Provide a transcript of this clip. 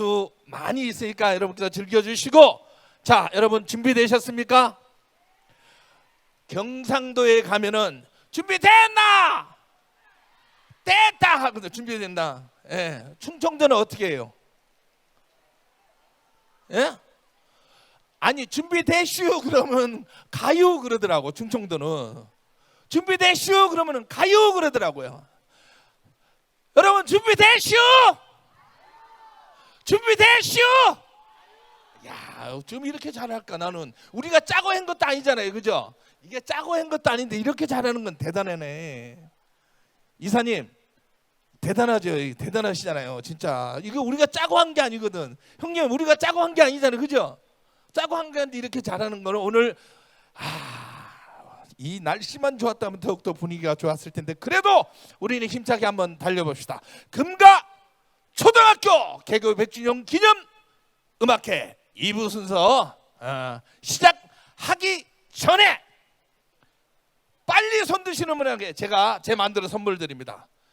가수 많이 있으니까 여러분께서 즐겨주시고 자 여러분 준비되셨습니까? 경상도에 가면은 준비됐나? 됐다 하거든 준비된다. 예. 충청도는 어떻게 해요? 예? 아니 준비됐슈 그러면 가요 그러더라고 충청도는 준비됐슈 그러면은 가요 그러더라고요. 여러분 준비됐슈? 준비됐슈? 야, 좀 이렇게 잘할까 나는 우리가 짜고 한 것도 아니잖아요, 그죠? 이게 짜고 한 것도 아닌데 이렇게 잘하는 건 대단하네. 이사님 대단하죠, 대단하시잖아요, 진짜. 이거 우리가 짜고 한 게 아니거든. 형님, 우리가 짜고 한 게 아니잖아요, 그죠? 짜고 한게 아닌데 이렇게 잘하는 거는 오늘 아, 이 날씨만 좋았다면 더욱더 분위기가 좋았을 텐데 그래도 우리는 힘차게 한번 달려봅시다. 금가 초등학교 개교 100주년 기념 음악회 2부 순서 어, 시작하기 전에 빨리 손 드시는 분에게 제가 제 만들어 선물 드립니다.